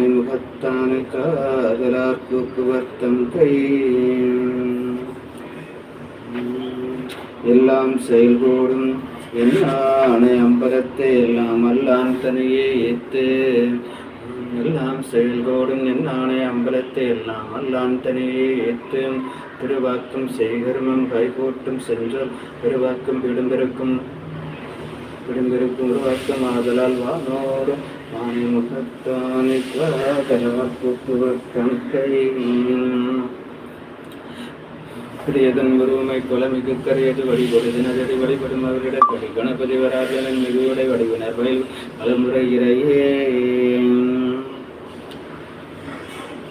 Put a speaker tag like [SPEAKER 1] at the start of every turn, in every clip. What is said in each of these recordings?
[SPEAKER 1] காணி முகத்தான காதலார் தூக்குவர்த்தம் கை எல்லாம் செயல்கூடும் என்னானை அம்பலத்தை எல்லாம் அல்லான் தனியே ஏத்து எல்லாம் செயல்கோடும் என்னானை அம்பலத்தை எல்லாம் அல்லான் தனியே ஏத்து திருவாக்கம் செய்கர்மம் கைகூட்டும் சென்றோர் பெருவாக்கம் விடும்பிருக்கும் விடும்பிருக்கும் உருவாக்கம் ஆதலால் வானோடும் வாணிமுகத்தானி பிரியதன் மிகு கரையது வழிபடு தினதடி வழிபடும் அவரிடப்படி கணபதி வராஜனின் மிகுவடை வடிவினர் வயல் வளமுறையிறையே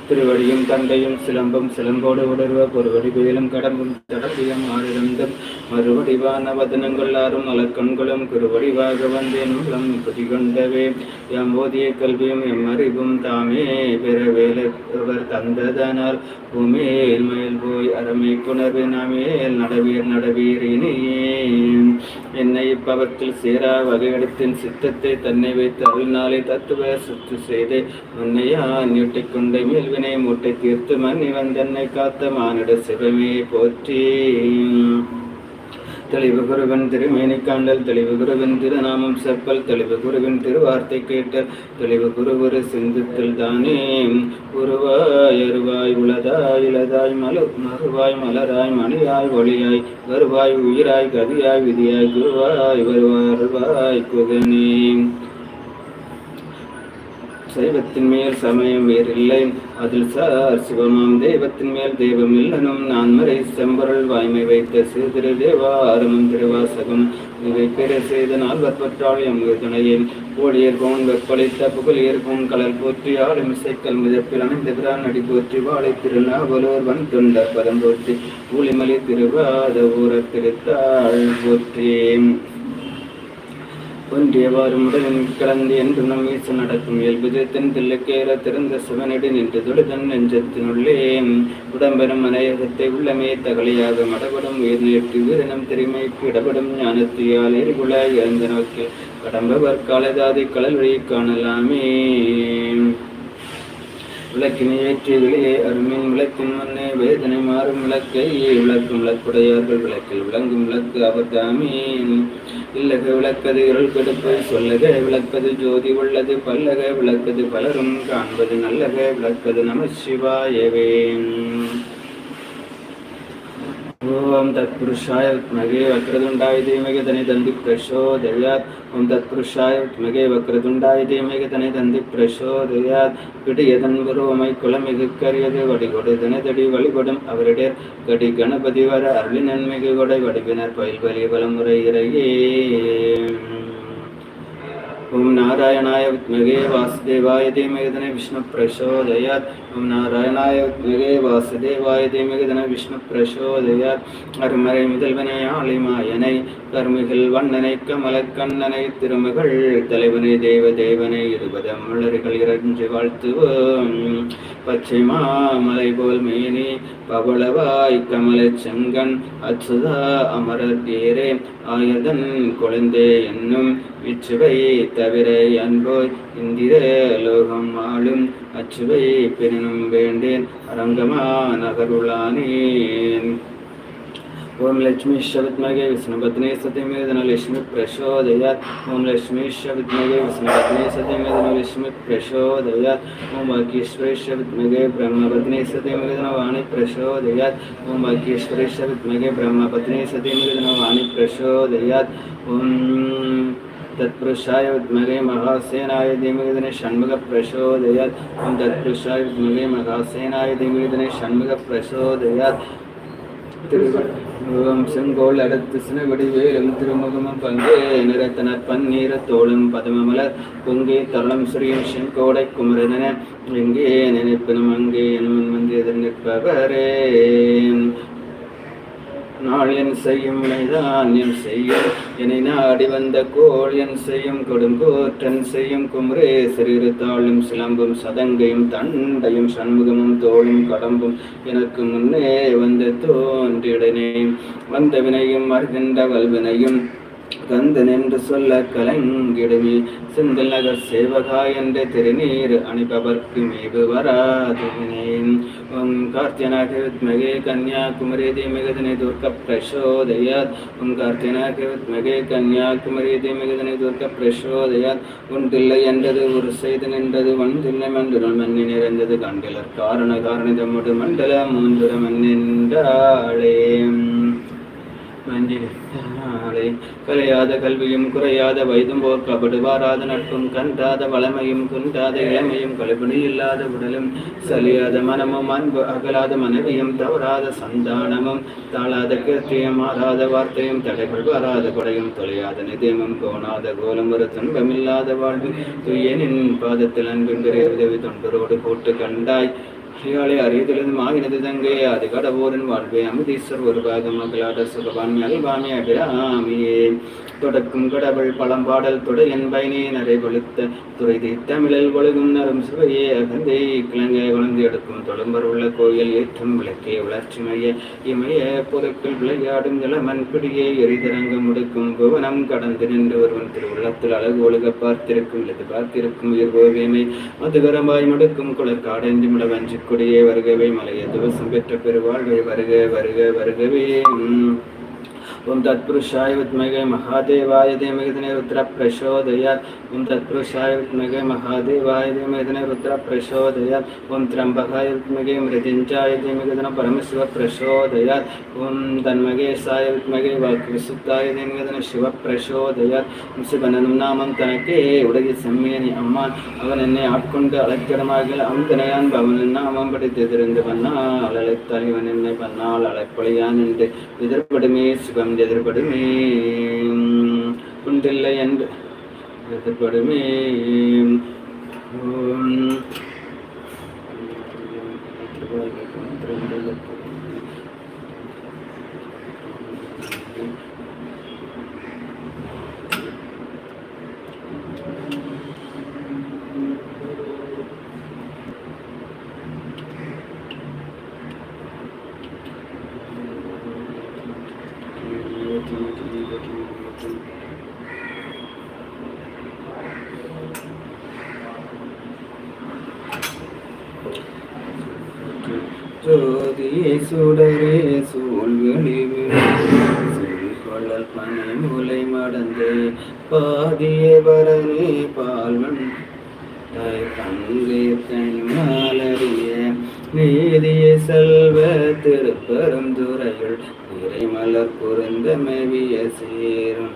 [SPEAKER 1] திருவடியும் தந்தையும் சிலம்பம் சிலம்போடு உடர்வ ஒரு புயலும் கடம்பும் தடப்பியம் ஆறிடந்தும் மறுவடிவான வதனங்கொள்ளாரும் மலக்கண்களும் குருவடிவாக வந்தேன் உள்ளம் இப்படி கொண்டவே எம் ஓதிய கல்வியும் எம்மறிவும் தாமே பிறவேலவர் தந்ததனால் பூமேல் மேல் போய் அறமை புணர்வு நாமேல் நடவீர் நடவீர் இனியே என்னை இப்பவத்தில் சேரா வகையடத்தின் சித்தத்தை தன்னை வைத்து அருள்நாளை தத்துவ சுற்று செய்து முன்னையா நீட்டிக்கொண்டை மேல்வினை மூட்டை தீர்த்து மன்னி வந்தன்னை காத்த மானிட சிவமே போற்றி தெளிவு குருவன் திருமேனிக்காண்டல் தெளிவு குருவன் திருநாமம் செப்பல் தெளிவு குருவன் திருவார்த்தை கேட்டல் தெளிவு குருவரு சிந்தித்தல் தானே உருவாய் அருவாய் உளதாய் இளதாய் மலு மறுவாய் மலராய் மணியாய் ஒளியாய் வருவாய் உயிராய் கதியாய் விதியாய் குருவாய் வருவாய் குதனே சைவத்தின் மேல் சமயம் வேறில்லை அதில் சார் சிவமாம் தெய்வத்தின் மேல் தெய்வம் இல்லனும் மறை செம்பொருள் வாய்மை வைத்த சிறு தேவாரமும் திருவாசகம் இவை பெரு செய்த நால்வற்றால் எமது துணையே போலியர் போன் வெப்பளித்த புகழியர் கோன் கலர் போற்றி ஆளும் இசைக்கல் மிதப்பில் அணிந்த நடி போற்றி வாழை திருநாவலூர் வன் தொண்டர் பதம் போற்றி ஊழிமலை திருவாத ஊரத்திருத்தாள் போற்றேன் ஒன்றியவாறு முதலின் கலந்து என்று நம் ஈசு நடக்கும் இயல்புஜத்தின் தில்லுக்கேற திறந்த சிவனடி நின்று துடுதன் நெஞ்சத்தினுள்ளே உடம்பெறும் அநேகத்தை உள்ளமே தகலியாக மடபடும் உயிர்நீட்டு வீரனம் திரிமைக்கு இடபடும் ஞானத்தியால் எரிகுல இறந்த நோக்கி கடம்பவர் காலதாதி வழி காணலாமே விளக்கினை ஏற்றி வெளியே அருமின் விளக்கின் மண்ணே வேதனை மாறும் விளக்கை விளக்கும் விளக்குடையார்கள் விளக்கில் விளங்கும் விளக்கு அவர் தாமே இல்லக விளக்கது இருள் கெடுப்பு சொல்லக விளக்கது ஜோதி உள்ளது பல்லக விளக்கது பலரும் காண்பது நல்லக விளக்கது நம சிவாயவேன் ஓம் தத் புருஷாய வித்மகே வக்ரதுண்டாய தீமகே தனை தந்தி பிரசோதயாத் ஓம் தத் புருஷாய வித்மகே வக்ரதுண்டாய தீமகே தனை தந்தி பிரசோதயாத் விடு எதன் உருவமை குலமிகு கரியது வடிகொடு தினதடி வழிபடும் அவரிடர் கடி கணபதி வர அருளின் நன்மிகு கொடை வடிவினர் பயில் வலி பலமுறை இறையே ஓம் நாராயணாய வித்மகே வாசுதேவாய தீமகதன விஷ்ணு பிரசோதயாத் ஓம் நாராயணாய வித்மகே வாசுதேவாய தீமகதன விஷ்ணு பிரசோதயாத் அருமறை முதல்வனை ஆளிமாயனை கருமிகள் வண்ணனை கமலக்கண்ணனை திருமகள் தலைவனை தேவ தேவனை இருபதம் மலர்கள் இறஞ்சி வாழ்த்துவோம் பச்சை மாமலை போல் மேனி பவளவாய் கமல செங்கன் அச்சுதா அமரர் தேரே ஆயுதன் குழந்தை என்னும் விச்சுவை தவிர அன்போய் இந்திர லோகம் ஆளும் அச்சுவை பிறனும் வேண்டேன் அரங்கமா நகருளானேன் ಓಂ ಲಕ್ಷ್ಮೀ ವಿಷ್ಣು ಪತ್ನಿ ಸತಿ ಲಕ್ಷ್ಮಿ ಪ್ರಚೋದಯಾತ್ ಓಂ ಲಕ್ಷ್ಮೀ ಶಬ್ದಮಗೆ ವಿಷ್ಣು ಪತ್ನಿ ಸತಿ ಲಕ್ಷ್ಮಿ ಪ್ರಚೋದಯಾತ್ ಓಂ ವಾಕೀಶ್ವರಿ ಶಬ್ದಮಗೆ ಬ್ರಹ್ಮ ಪತ್ನಿ ವಾಣಿ ಪ್ರಚೋದಯಾತ್ ಓಂ ವಾಕೀಶ್ವರಿ ಶಬ್ದಮಗೆ ಸತಿ ಮೇದನ ವಾಣಿ ಪ್ರಚೋದಯಾತ್ तत्पुरुषाय विद्महे महासेनाय धीमहि तन्नो षण्मुखः प्रचोदयात् ॐ तत्पुरुषाय विद्महे महासेनाय धीमहि तन्नो षण्मुखः प्रचोदयात् திருவம்சம் கோல் அடுத்து சின வடிவேலும் திருமுகமும் பங்கு நிறத்தன பன்னீர தோளும் பதமமலர் பொங்கே தருணம் சுரியும் செங்கோடை குமரதன எங்கே நினைப்பினும் அங்கே என் வந்து எதிர் நிற்பவரே நாள் என் செய்யும் வினைதான் செய்யும் என்னை நாடி வந்த கோள் என் செய்யும் கொடுங்கோற்றன் செய்யும் குமரே சிறிறு தாளும் சிலம்பும் சதங்கையும் தண்டையும் சண்முகமும் தோளும் கடம்பும் எனக்கு முன்னே வந்த தோன்றிடனே வந்த வினையும் வருகின்ற வல்வினையும் கந்தன் என்று சொல்ல கலங்கிடுமே செந்தல் நகர் சேவகா என்ற திருநீர் அணிபவர்க்கு மேவு வராதுவினேன் ஓம் கார்த்தியனாக வித்மகே கன்யாகுமரி தீமிகதனை துர்க்க பிரசோதயாத் ஓம் கார்த்தியனாக வித்மகே கன்யாகுமரி தீமிகதனை துர்க்க பிரசோதயாத் ஒன்றில்லை என்றது ஒரு செய்து நின்றது ஒன்றில்லை மன்றுடன் மண்ணி நிறைந்தது கண்டிலர் காரண காரணிதமுடு மண்டல மூன்றுடன் மண்ணின்றாளே மஞ்சி நாளே குறையாத கல்வியும் குறையாத வயதும் போர்க்கப்படுவாராத நட்பும் கண்டாத வளமையும் குன்றாத இளமையும் கழிபடி இல்லாத உடலும் சலியாத மனமும் அன்பு அகலாத மனைவியும் தவறாத சந்தானமும் தாழாத கிருத்தியம் ஆறாத வார்த்தையும் தடைபடுவாராத வராத கொடையும் தொலையாத நிதியமும் கோணாத கோலம் ஒரு துன்பமில்லாத வாழ்வு துயனின் பாதத்தில் அன்பின் உதவி தொண்டரோடு போட்டு கண்டாய் ஸ்ரீகாளே அரியத்திலிருந்து மாகினது தங்கே அது கடபோரன் வாழ்வே அமிதீஸ்வர் ஒரு பாகம் மக்களாட்ட சுகபான்மை அல்பாமி தொடக்கும் கடவுள் பழம்பாடல் தொட என் பயனே நரை கொளுத்த துறை தமிழில் ஒழுகும் நரும் சுவையே அகந்தே கிழங்கை குழந்தை எடுக்கும் தொழும்பர் உள்ள கோயில் ஏற்றும் விளக்கே வளர்ச்சி மைய இமய பொருட்கள் விளையாடும் இளமன் பிடியே எரிதரங்கம் முடுக்கும் புவனம் கடந்து நின்று ஒருவன் திருவுள்ளத்தில் அழகு ஒழுக பார்த்திருக்கும் இல்லது பார்த்திருக்கும் உயிர் கோவியமை மதுகரமாய் மடுக்கும் குளக்காடென்று மிடவஞ்சிக்கும் கொடியே வருகவே துவசம் பெற்ற பெருவாழ்வே வருக வருக வருகவே ஓம் தத்புருஷாய வித்மகை மகாதேவாய தேமகதினை ருத்ர பிரசோதயா ஓம் தத்புருஷாய வித்மகை மகாதேவாய தேமகதினை ருத்ர பிரசோதயா ஓம் திரம்பகாய வித்மகை மிருதிஞ்சாய தேமகதின பரமசிவ பிரசோதயா ஓம் தன்மகேசாய வித்மகை வாக்குவிசுத்தாய தேமகதின சிவ பிரசோதயா சிவனனும் நாமம் தனக்கே உலகில் செம்மியனி அம்மான் அவன் என்னை ஆட்கொண்டு அழைக்கிறமாக அந்தனையான் பவனின் நாமம் படித்து திறந்து பண்ணால் அழைத்தாய் இவன் என்னை பண்ணால் அழைப்பொழியான் என்று எதிர்படுமே சிவம் என்றெதிர்படுமே உண்டில்லை என்று எதிர்படுமே ஓம் ஜோதியே சுடரே சூழ்வெளி கொள்ளல் பனை முலை மடந்து பாதிய வரனே பால்வன் தங்கை தனிமாலறிய நீதிய செல்வ திருப்பெரும் துறையுள் திரை மலர் பொருந்த மேவிய சேரும்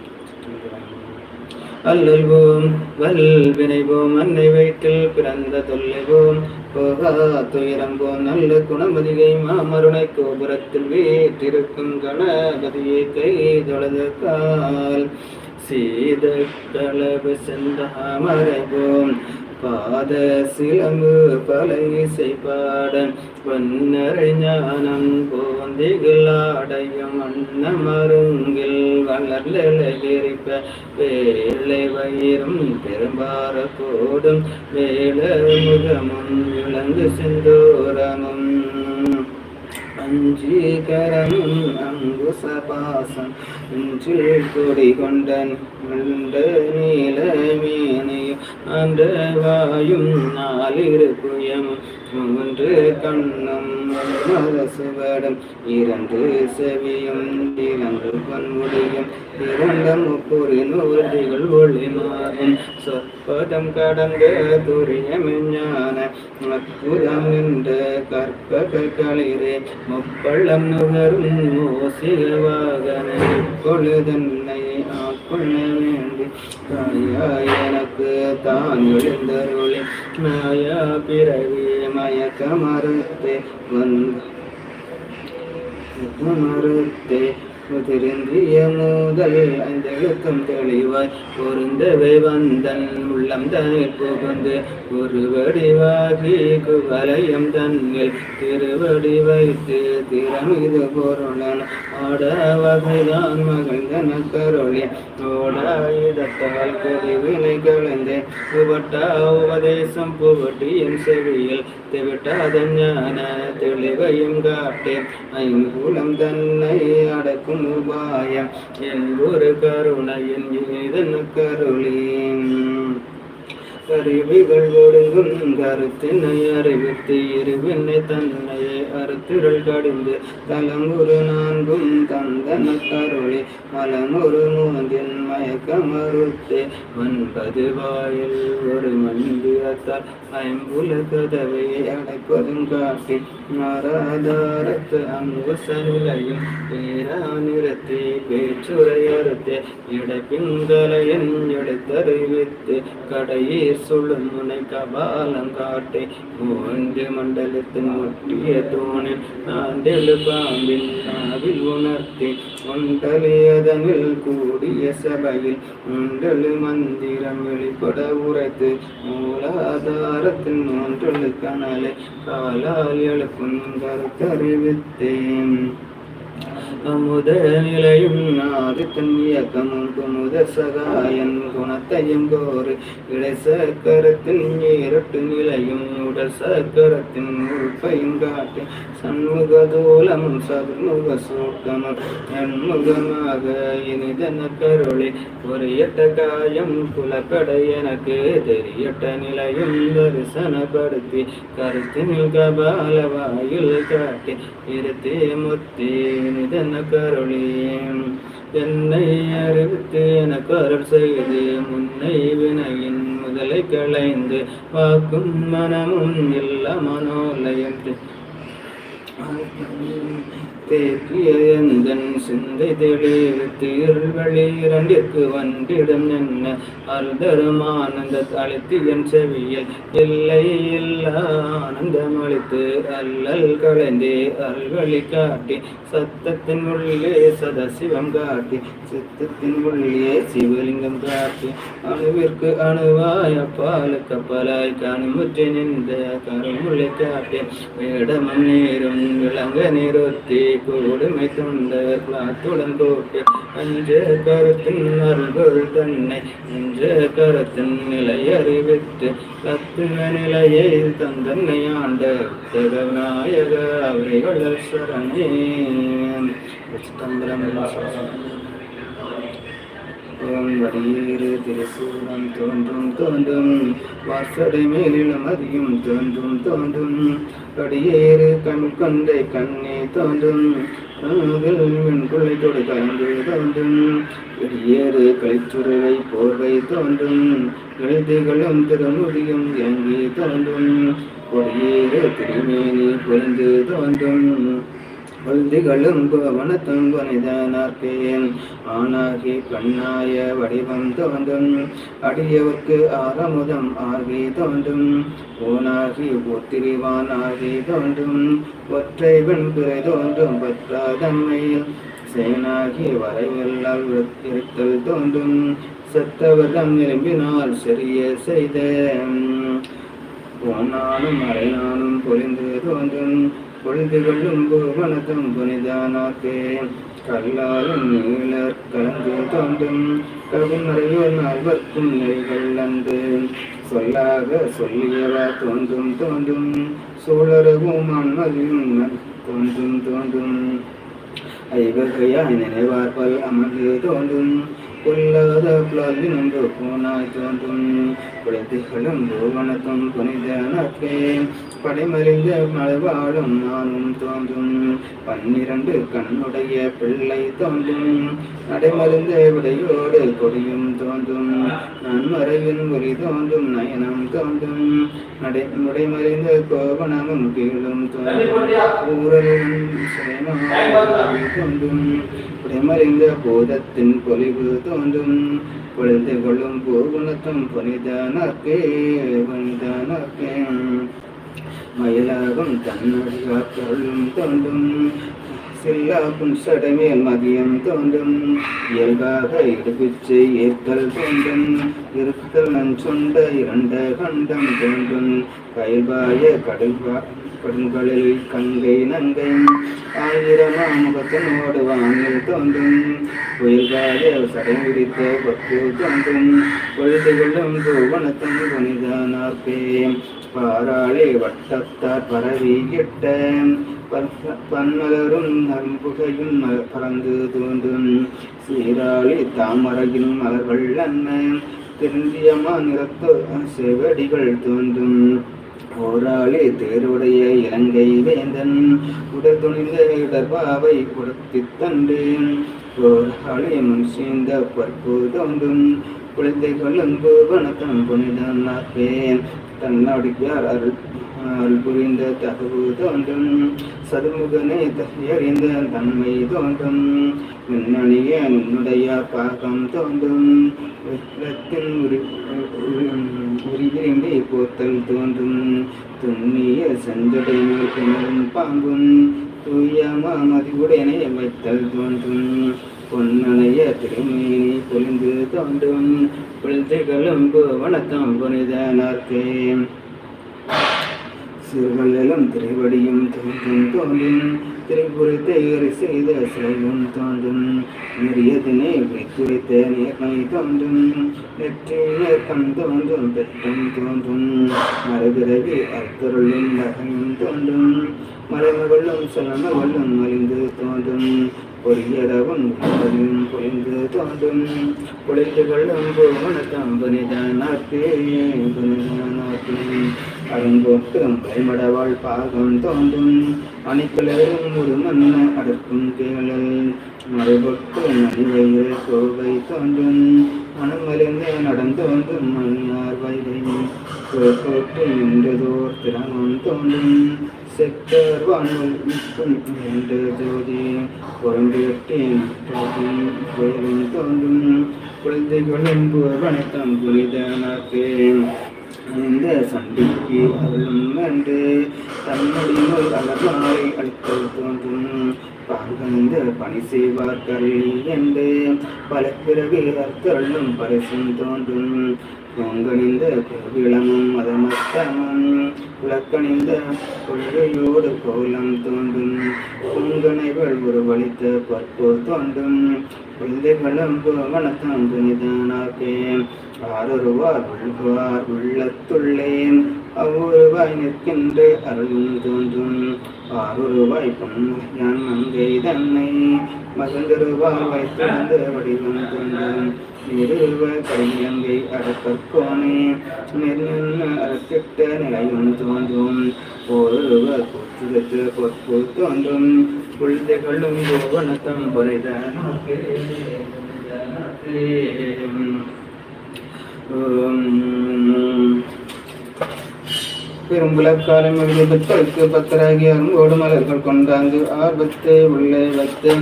[SPEAKER 1] அல்லல்வோம் வல்வினைவோம் அன்னை வயிற்றில் பிறந்த தொல்லைவோம் போகா துயரம்போம் நல்ல குணமதிகை மாமருணை கோபுரத்தில் வீற்றிருக்கும் கணபதியை கை தொழுது கால் சீத தளவு சென்ற பாத சிலம்பு பல இசை வன்னரை ஞானம் போந்திகள் ஆடையும் அண்ண மருங்கில் வளர்லெறிப்ப வேலை வயிறும் பெரும்பார கோடும் வேலை முகமும் விளங்கு செந்தோரமும் അഞ്ചീകരമും അങ്കുസപാസം അഞ്ചിൽ കൊടി കൊണ്ടൻ ഉണ്ട് നീലമേനയും അണ്ടവായും നാലിരുപുയമും மூன்று கண்ணும் மனசுபடும் இரண்டு செவியும் இரண்டு பன்முடியும் இரண்ட முப்பொறி நூறுகள் ஒளி மாறும் சொற்பதம் கடந்த துரியமெஞ்ஞான அற்புதம் என்ற கற்பக களிரே முப்பள்ளம் நுகரும் ஓசிகவாகன இப்பொழுதன்னை ஆட்கொள்ள வேண்டி தாயா எனக்கு தான் எழுந்தருளி மாயா பிறவி மயக்க மறுத்தே வந்து மறுத்தே திருந்திய மூதல் ஐந்தழுக்கம் தெளிவாய் பொருந்தவை வந்தன் உள்ளம் தனில் புகுந்து ஒரு வடிவாகி குவலயம் தன்னில் திருவடி வைத்து திறமிது பொருளன் ஆட வகைதான் மகிழ்ந்தன கருளி ஓடாயிடத்தால் கதிவினை கலந்தேன் உபட்டா உபதேசம் புவட்டி செவியில் சேர்த்து விட்டாதன் ஞான தெளிவையும் காட்டேன் ஐங்குலம் தன்னை அடக்கும் உபாயம் என் ஒரு கருணையின் இதன் கருளேன் கருவிகள் ஒழுங்கும் கருத்தினை அறிவித்து இருவினை தன்னை கருத்திருள்கடிந்து கலங்குரு நான்கும் தந்த நக்கருளி மலமுரு மூங்கின் மயக்க மறுத்து ஒன்பது வாயில் ஒரு மந்திரத்தால் ஐம்புல கதவை அடைப்பதும் காட்டி நாராதாரத்து அங்கு சருளையும் பேரா நிறுத்தி பேச்சுரையறுத்து இடப்பிங்கலையன் எடுத்தறிவித்து கடையே சொல்லும் முனை கபாலம் காட்டி மூன்று மண்டலத்தின் முட்டிய தோ உனேன் ஆண்டெழுப்பாம்பின் நாவில் உணர்த்தி உண்டலியதனில் கூடிய சபையில் உண்டலு மந்திரம் வெளிப்பட உரைத்து மூலாதாரத்தின் ஒன்றெழு கனலை காலால் எழுப்பும் கருத்தறிவித்தேன் அமுதநிலையும் நாரித்தன் இயக்கமும் குமுத சகாயன் குணத்தையும் கோரு இடைசக்கரத்தின் இரட்டு நிலையும் உடல் சக்கரத்தின் உறுப்பையும் காட்டு சண்முக தூலமும் சதுர்முக சூட்டமும் என்முகமாக இனிதன கருளி ஒரு எட்ட காயம் புலப்பட எனக்கு தெரியட்ட நிலையும் தரிசனப்படுத்தி கருத்தினில் கபால வாயில் காட்டி இருத்தி முத்தி நிதன கருளியும் என்னை அறிவித்து எனக்கு அருள் செய்து முன்னை வினையின் முதலை கலைந்து வாக்கும் மனமும் இல்ல மனோலயம் தேக்கியந்தன் சிந்தை தெளிவு தீர்வழி இரண்டிற்கு வந்திடம் என்ன அர்தரமானந்த அழைத்து என் செவியில் இல்லை இல்லா ஆனந்தம் அளித்து அல்லல் கலந்தே அல்வழி காட்டி சத்தத்தின் உள்ளே சதசிவம் காட்டி சித்தத்தின் உள்ளே சிவலிங்கம் காட்டி அணுவிற்கு அணுவாய பாலு கப்பலாய் கணுமுற்றி நின்ற கருமுளை காட்டி வேடமும் நீரும் விளங்க நிறுத்தி கோடு மைத்துண்ட பிளாத்துடன்போ அஞ்ச கரத்தின் அருள்கள் தன்னை அஞ்ச கரத்தின் நிலை அறிவித்து தத்துவ நிலையை தந்தன்னை ஆண்ட ஜெகநாயக அவரிகள் சரணே தந்திரம் தோன்றும் வடியேறு திருசூரம் தோன்றும் தோன்றும் வாசடை மேலில் மதியும் தோன்றும் தோன்றும் படியேறு கண் கொண்டை கண்ணே தோன்றும் குள்ளை தொடு கலந்து தோன்றும் வெளியேறு கலைச்சுருவை போர்வை தோன்றும் எழுதுகளும் திருமுடியும் எங்கே தோன்றும் கொடியேறு திருமேனி புரிந்து தோன்றும் வல்து கழும்புவன துன்புனிதனார்க்கேன் ஆனாகி கண்ணாய வடிவம் தோன்றும் அடியவர்க்கு ஆரமுதம் ஆகி தோன்றும் ஓனாகி ஒத்திரிவானாகி தோன்றும் ஒற்றை வெண்பு தோன்றும் பற்றாதம்மை சேனாகி வரைவெல்லால் இருத்தல் தோன்றும் செத்தவர் தம் நிரம்பினால் சரிய செய்த போனாலும் அறையானும் பொறிந்து தோன்றும் பொழுது கொள்ளும் பூவனத்தும் புனிதானாக்கே கல்லாலும் நீளர் கலந்து தோன்றும் கவிமறையோர் நால்வர்க்கும் நிலைகள் அன்று சொல்லாக சொல்லியவா தோன்றும் தோன்றும் சோழரவும் மன்மதியும் தோன்றும் தோன்றும் ஐவர்கையாய் நினைவார்பல் அமர்ந்து தோன்றும் கொல்லாத குழாதி நம்ப பூனாய் தோன்றும் குளத்தை கிளம்பு வணக்கம் படைமறைந்த மலவாளும் நானும் தோன்றும் பன்னிரண்டு கண்ணுடைய பிள்ளை தோன்றும் நடைமருந்த விடையோடு கொடியும் தோன்றும் நன்மறையின் ஒளி தோன்றும் நயனம் தோன்றும் நடை நுடைமறைந்த கோபனமும் கீழும் தோன்றும் ஊரலும் தோன்றும் உடைமறைந்த போதத்தின் பொலிவு தோன்றும் பொழுது கொள்ளும் பூகுணத்தும் புனிதனக்கே வந்தானக்கே மயிலாகும் தன்னடியாற்றலும் தோன்றும் சில்லாக்கும் சடமேல் மதியம் தோன்றும் இயல்பாக இடுபிச்சை ஏற்கல் தோன்றும் இருத்தல் நன் சொண்ட இரண்ட கண்டம் தோன்றும் கயல்பாய கடல்பா கடுங்களில் கங்கை நங்கை ஆயிரமா முகத்தினோடு வானில் தோன்றும் உயிர்காய சடை முடித்த பத்து தோன்றும் பொழுதுகளும் தூவனத்தன் புனிதானார்பே பாராளே வட்டத்தார் பரவி எட்ட பன்மலரும் அரும்புகையும் பறந்து தோன்றும் சீராளி தாமரையும் மலர்கள் அண்ணன் திருந்தியமா நிறத்து செவடிகள் தோன்றும் போராளே தேருடைய இலங்கை வேந்தன் உடல் துணிந்த இடர்பாவை கொடுத்து தண்டேன் போராளி முன் சேர்ந்த பற்போதொன்றும் குழந்தைகளும் புவனத்தம் புனிதம் நாற்பேன் தன்னடியார் அருள் அருள் புரிந்த தகவு தோன்றும் சதுமுகனே எறிந்த தன்மை தோன்றும் முன்னணிய நுண்ணுடையார் பாகம் தோன்றும் வெள்ளத்தின் உரி உரிகிரண்டை போத்தல் தோன்றும் துண்ணிய செஞ்சடை மேல் பாம்பும் தூய மாமதிவுடனே வைத்தல் தோன்றும் பொன்னலைய திருமேனி பொழிந்து தோண்டும் குழந்தைகளும்பு புனித புனிதனர்க்கே சிறுவல்லும் திரைவடியும் தோன்றும் தோன்றும் திரைபுரத்தை ஏறு செய்த செல்வம் தோன்றும் நிறையதனை வைத்துரைத்த நேர்மை தோன்றும் நெற்றி நேர்த்தம் தோன்றும் பெற்றம் தோன்றும் மரபிறவி அத்தருளும் நகையும் தோன்றும் மலைமகளும் சலமகளும் மலிந்து தோன்றும் பொறியளவும் கப்பலும் குறைந்து தோண்டும் குளிர்ந்து கொள்ளும் போனத்தம்பனி தானாத்தே தானாத்தே அருங்கோக்கும் பயமடவாள் பாகம் தோண்டும் அணிக்குலரும் ஒரு மன்ன அடுக்கும் கேளல் மறுபொக்கும் அணிவையில் சோகை தோன்றும் மனமறிந்து நடந்தோன்றும் மணியார் வயதை தோன்றும் செக்கர்வானும் என்ற ஜோதி புறம்பிட்டேன் உயரும் தோன்றும் குழந்தைகளும் வணக்கம் புனிதனாக்கே இந்த சண்டைக்கு அருளும் நன்று தன்னுடைய அழகாய் அழுத்தல் தோன்றும் பகந்து பணி செய்வார்கள் என்று பல பிறகு அத்தருளும் பரிசும் தோன்றும் பொங்கணிந்த கோவிளமும் மதமத்தமும் உலக்கணிந்த கொள்கையோடு கோலம் தோண்டும் பொங்கனைகள் உருவளித்த பற்போ தோண்டும் குழந்தைகளும் மனத்தாண்டு நிதானாக்கே ஆரொருவார் உள்வார் உள்ளத்துள்ளேன் அவ்வொருவாய் நிற்கின்ற அருளும் தோன்றும் ஆறுருவாய் பொன்மையான் நங்கை தன்னை மகிழ்ந்திருவார் வைத்திருந்த வடிவம் கொண்டான் நிறுவ கடியங்கை அடக்கோனே நிர்நின்ன அரசிட்ட நிலையும் தோன்றும் ஒருவர் பொற்றுதற்கு பொற்பு தோன்றும் குழந்தைகளும் கோவணத்தம் பொறைதான் ஓம் பெருங்குலக்காலம் எழுதப்பத்தற்கு பத்தராகி அருங்கோடு மலர்கள் கொண்டாந்து ஆர்வத்தை உள்ளே வைத்து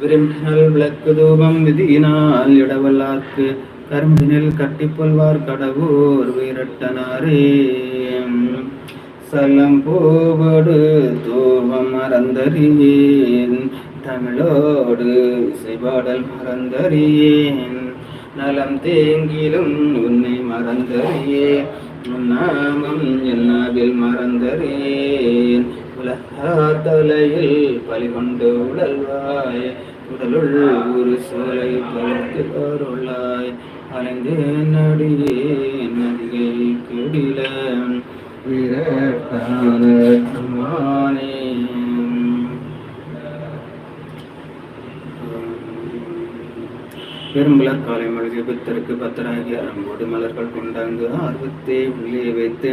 [SPEAKER 1] விரும்பினால் விளக்கு தூபம் விதியினால் இடவல்லார்க்கு கரும்பினில் கட்டிப்பொல்வார் கடவுர் வீரட்டனாரே சலம் போவடு தூபம் மறந்தறியேன் தமிழோடு இசைபாடல் மறந்தறியேன் நலம் தேங்கிலும் உன்னை மறந்தறியே நாமம் என்னாவில் மறந்தரேன் தலையில் பலி கொண்டு உடல்வாய் உடலுள் ஒரு சோலை பலத்து அருளாய் அலைந்தேன் அடியே நதிகை குடில வீரத்தான பெரும்பலர் காலை மொழிகள் பித்தருக்கு பத்தராகி அறம்போடு மலர்கள் கொண்டாங்கு ஆர்வத்தை உள்ளே வைத்து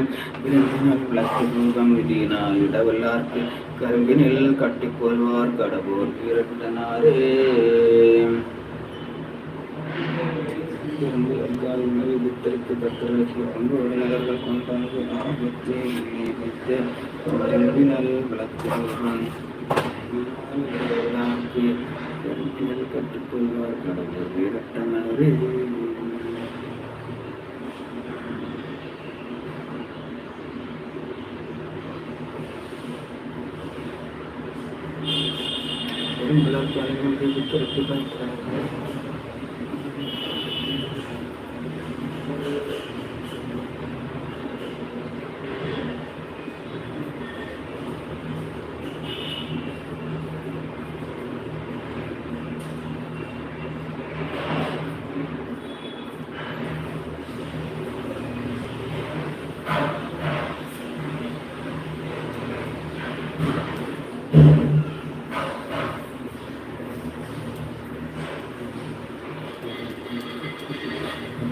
[SPEAKER 1] விளக்கு பூகம் விதியினால் இடவல்லார்க்கு கரும்பினில் கட்டிக்கொள்வார் கடவுள் இரண்டனாரே இருந்து அங்கால் உணவு புத்தருக்கு விளக்கு கருத்தினில் கற்றுக்கொள்வார் கடவுள் வீரட்டனாரே உங்களால் தலைமுறை திருப்பி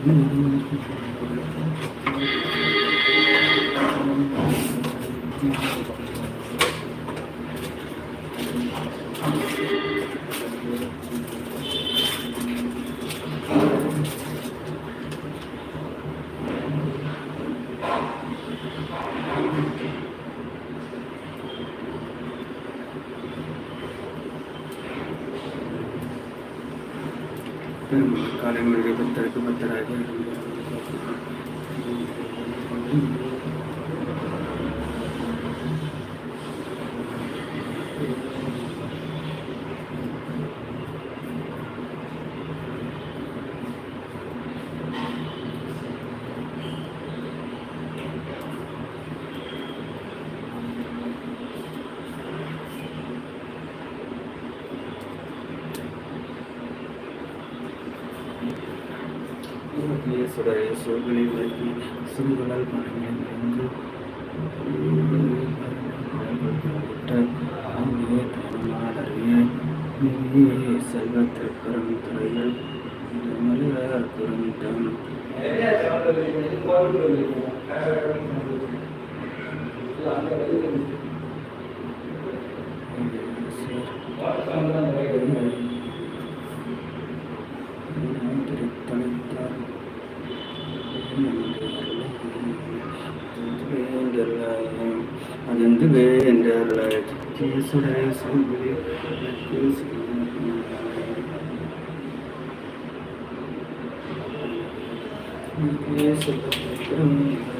[SPEAKER 1] Thank you. ஈஸ்வராய சோதனை விளக்கி சிறுகளால் பணங்கள் அங்கே தனமாடறிய செல்வத்திற்பரம் துறைகள் மலர் குரந்தம் Thank you. the way in the light. Yes, I Yes, I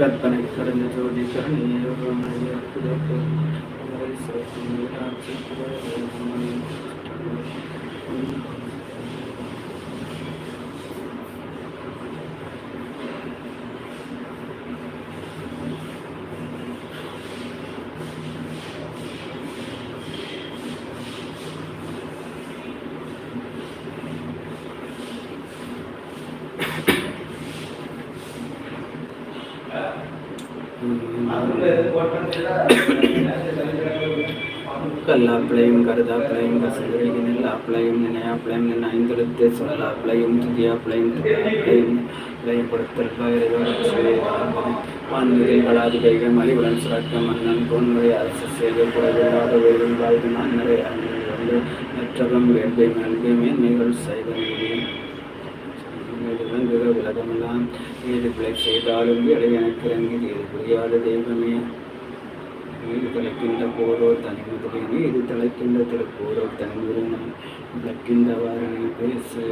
[SPEAKER 1] ربنا اغفر لزوجك عني ومن கல்லாப்பிளையும் கருதாப்பிளையும் கசகரிகினில் அப்பிளையும் நினையாப்பிளையும் நினைந்தெழுத்து சொல்லாப்பிளையும் துதியாப்பிளையும் துதியாப்பிளையும் இளையப்படுத்தல் பகிரதாம் வான்முறை கலாதிகைகள் மலிவுடன் சுரக்கம் மன்னன் பொன்முறை அரசு செய்த புறவில்லாத வேலும் வாழ்வு மன்னரை அன்று நற்றகம் வேள்கை நல்கை மேன்மைகள் செய்த விலகமெல்லாம் ஏது பிழை செய்தாலும் விலை எனக்கு இறங்கி புரியாத தெய்வமே ஈடு தலைக்கின்ற போரோர் தலைமுறையினை எது தலைக்கின்ற திரு போரோர் தலைமுறையினை விளக்கின்றவாறு பேசு